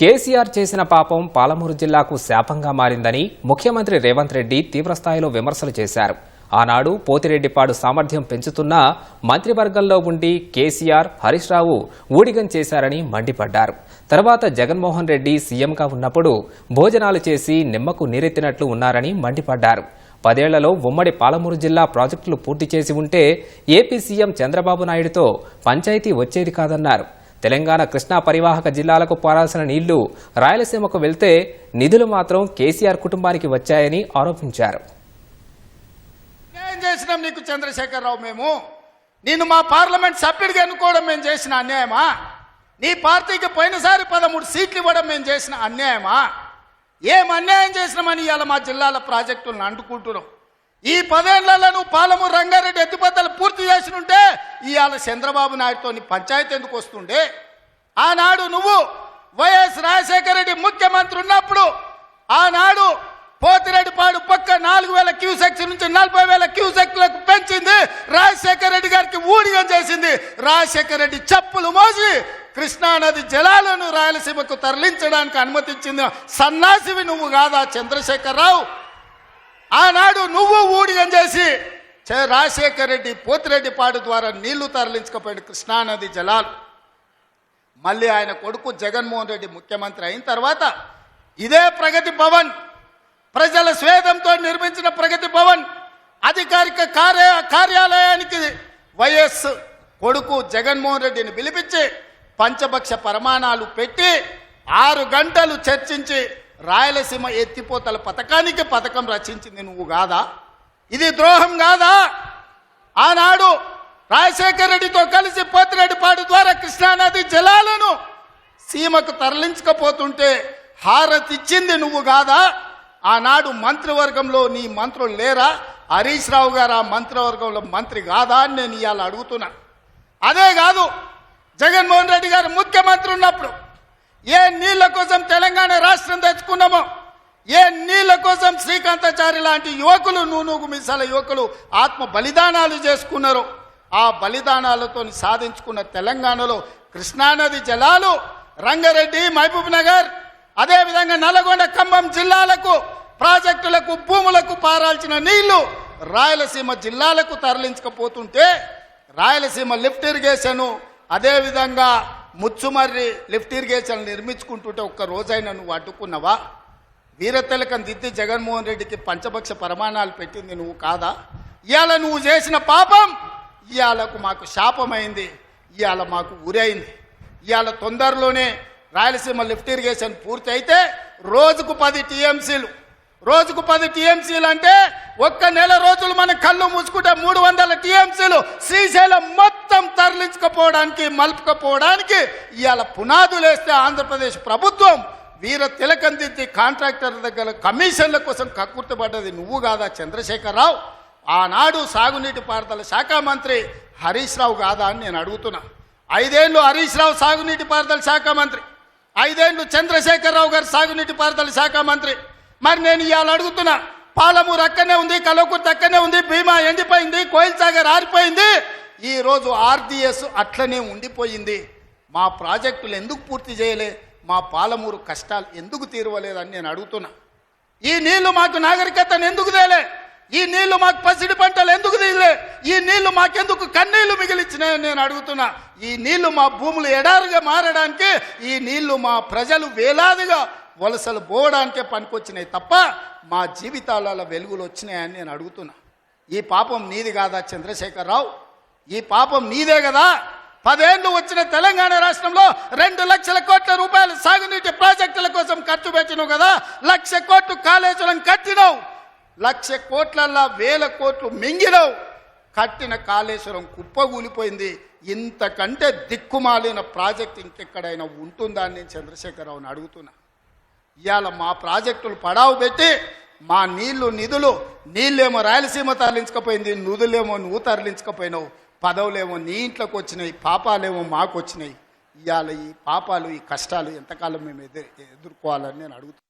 కేసీఆర్ చేసిన పాపం పాలమూరు జిల్లాకు శాపంగా మారిందని ముఖ్యమంత్రి రేవంత్ రెడ్డి తీవ్రస్థాయిలో విమర్శలు చేశారు. ఆనాడు పోతిరెడ్డిపాడు సామర్థ్యం పెంచుతున్నా మంత్రివర్గంలో ఉండి కేసీఆర్ హరీష్ రావు ఊడిగం చేశారని మండిపడ్డారు. తర్వాత జగన్మోహన్ రెడ్డి సీఎంగా ఉన్నప్పుడు భోజనాలు చేసి నిమ్మకు నీరెత్తినట్లు ఉన్నారని మండిపడ్డారు. పదేళ్ళలో ఉమ్మడి పాలమూరు జిల్లా ప్రాజెక్టులు పూర్తి చేసి ఉంటే ఏపీ సీఎం చంద్రబాబు నాయుడుతో పంచాయతీ వచ్చేది కాదన్నారు. తెలంగాణ కృష్ణా పరివాహక జిల్లాలకు పారాల్సిన నీళ్ళు రాయలసీమకు వెళ్తే నిధులు మాత్రం కేసీఆర్ కుటుంబానికి వచ్చాయని ఆరోపించారు. అన్యాయం చేసినాం నీకు చంద్రశేఖరరావు మేము? నేను మా పార్లమెంట్ సభ్యుడిగా ఎన్నుకోవడం మేము చేసిన అన్యాయమా? నీ పార్టీకి పోయినసారి పదమూడు సీట్లు ఇవ్వడం మేము చేసిన అన్యాయమా? ఏం అన్యాయం చేసినామని ఇవాళ మా జిల్లాల ప్రాజెక్టులను అంటుకుంటున్నాం. ఈ పదేళ్ళలో నువ్వు పాలమూరు రంగారెడ్డి ఎత్తిపోతలు పూర్తి చేసి ఉంటే ఇవాళ చంద్రబాబు నాయుడుతో పంచాయతీ ఎందుకు వస్తుండే? ఆనాడు నువ్వు వైఎస్ రాజశేఖర రెడ్డి ముఖ్యమంత్రి ఉన్నప్పుడు ఆనాడు పోతిరెడ్డిపాడు పక్క నాలుగు వేల క్యూసెక్స్ నుంచి నలభై వేల క్యూసెక్లకు పెంచింది. రాజశేఖర రెడ్డి గారికి ఊడిగం చేసింది. రాజశేఖర రెడ్డి చెప్పులు మోసి కృష్ణానది జలాలను రాయలసీమకు తరలించడానికి అనుమతించింది సన్నాసివి నువ్వు కాదా చంద్రశేఖరరావు? ఆనాడు నువ్వు ఊడిగం చే- రాజశేఖర రెడ్డి పోతిరెడ్డిపాడు ద్వారా నీళ్ళు తరలించకపోయిన కృష్ణానది జలాలు. మళ్ళీ ఆయన కొడుకు జగన్మోహన్ రెడ్డి ముఖ్యమంత్రి అయిన తర్వాత ఇదే ప్రగతి భవన్. ప్రజల స్వేదంతో నిర్మించిన ప్రగతి భవన్. అధికారిక కార్య కార్యాలయానికి వైఎస్ కొడుకు జగన్మోహన్ రెడ్డిని పిలిపించి పంచభక్ష ప్రమాణాలు పెట్టి ఆరు గంటలు చర్చించి రాయలసీమ ఎత్తిపోతల పథకానికి పథకం రచించింది నువ్వు కాదా? ఇది ద్రోహం కాదా? ఆనాడు రాజశేఖర రెడ్డితో కలిసి పోతిరెడ్డిపాడు ద్వారా కృష్ణానది జలాలను సీమకు తరలించకపోతుంటే హారతిచ్చింది నువ్వు కాదా? ఆనాడు మంత్రివర్గంలో నీ మంత్రులు లేరా? హరీష్ రావు గారు ఆ మంత్రివర్గంలో మంత్రి కాదా అని నేను ఇవాళ అడుగుతున్నా. అదే కాదు జగన్మోహన్ రెడ్డి గారు ముఖ్యమంత్రి ఉన్నప్పుడు ఏ నీళ్ళ కోసం తెలంగాణ రాష్ట్రం తెచ్చుకున్నామో ఏ నీళ్ళ కోసం శంకరాచార్య లాంటి యువకులు నూనూగు మిసాల యువకులు ఆత్మ బలిదానాలు చేసుకున్నారు. ఆ బలిదానాలతో సాధించుకున్న తెలంగాణలో కృష్ణానది జలాలు రంగారెడ్డి మహబూబ్ నగర్ అదేవిధంగా నల్గొండ ఖమ్మం జిల్లాలకు ప్రాజెక్టులకు భూములకు పారాల్సిన నీళ్ళు రాయలసీమ జిల్లాలకు తరలించకపోతుంటే రాయలసీమ లిఫ్ట్ ఇరిగేషన్ అదేవిధంగా ముచ్చుమర్రి లిఫ్ట్ ఇరిగేషన్ నిర్మించుకుంటుంటే ఒక్క రోజైనా నువ్వు అడ్డుకున్నావా? వీరతిలకం దిద్ది జగన్మోహన్ రెడ్డికి పంచభక్ష ప్రమాణాలు పెట్టింది నువ్వు కాదా? ఇవాళ నువ్వు చేసిన పాపం ఇవాళకు మాకు శాపమైంది ఇవాళ మాకు ఉరైంది ఇవాళ తొందరలోనే రాయలసీమ లిఫ్ట్ ఇరిగేషన్ పూర్తి అయితే రోజుకు పది టీఎంసీలు. రోజుకు పది టీఎంసీలు అంటే ఒక్క నెల రోజులు మన కళ్ళు మూసుకుంటే మూడు వందల టీఎంసీలు శ్రీశైలం మొత్తం తరలించుకపోవడానికి మలుపుకపోవడానికి ఇవాళ పునాదులు వేస్తే ఆంధ్రప్రదేశ్ ప్రభుత్వం వీర తిలకందిద్ది కాంట్రాక్టర్ దగ్గర కమిషన్ల కోసం కక్కుర్తిపడ్డది నువ్వు కాదా చంద్రశేఖరరావు? ఆనాడు సాగునీటి పారుదల శాఖ మంత్రి హరీష్ రావు కాదా అని నేను అడుగుతున్నా. ఐదేళ్ళు హరీష్ రావు సాగునీటి పారుదల శాఖ మంత్రి. ఐదేళ్ళు చంద్రశేఖరరావు గారు సాగునీటి పారుదల శాఖ మంత్రి. మరి నేను ఇవాళ అడుగుతున్నా పాలమూరు అక్కనే ఉంది కలవకుర్తి అక్కనే ఉంది భీమా ఎండిపోయింది కోయిల్ సాగర్ ఆరిపోయింది ఈరోజు ఆర్డిఎస్ అట్లనే ఉండిపోయింది. మా ప్రాజెక్టులు ఎందుకు పూర్తి చేయలే? మా పాలమూరు కష్టాలు ఎందుకు తీరవలేదని నేను అడుగుతున్నా. ఈ నీళ్ళు మాకు నాగరికతను ఎందుకు తేలే? ఈ నీళ్ళు మాకు పసిడి పంటలు ఎందుకు దిగలే ఈ నీళ్ళు మాకెందుకు కన్నీళ్ళు మిగిలిచ్చినాయని నేను అడుగుతున్నా. ఈ నీళ్ళు మా భూములు ఎడారుగా మారడానికి ఈ నీళ్ళు మా ప్రజలు వేలాదిగా వలసలు పోవడానికే పనికొచ్చినాయి తప్ప మా జీవితాలలో వెలుగులు వచ్చినాయని నేను అడుగుతున్నా. ఈ పాపం నీది కాదా చంద్రశేఖరరావు ఈ పాపం నీదే కదా? పదేళ్ళు వచ్చిన తెలంగాణ రాష్ట్రంలో రెండు లక్షల కోట్ల రూపాయలు సాగునీటి ప్రాజెక్టుల కోసం ఖర్చు పెట్టినావు కదా. లక్ష కోట్లు కాళేశ్వరం కట్టినావు. లక్ష కోట్లల్లా వేల కోట్లు మింగినావు. కట్టిన కాళేశ్వరం కుప్పగూలిపోయింది. ఇంతకంటే దిక్కుమాలిన ప్రాజెక్ట్ ఇంకెక్కడైనా ఉంటుందా అని నేను చంద్రశేఖరరావుని అడుగుతున్నా. ఇవాళ మా ప్రాజెక్టులు పడావు పెట్టి మా నీళ్ళు నిధులు నీళ్ళేమో రాయలసీమ తరలించకపోయింది నుదులేమో నువ్వు తరలించకపోయినావు పదవులేమో నీ ఇంట్లోకి వచ్చినాయి పాపాలేమో మాకు వచ్చినాయి. ఇవాళ ఈ పాపాలు ఈ కష్టాలు ఎంతకాలం మేము ఎదురు ఎదుర్కోవాలని నేను అడుగుతున్నాను.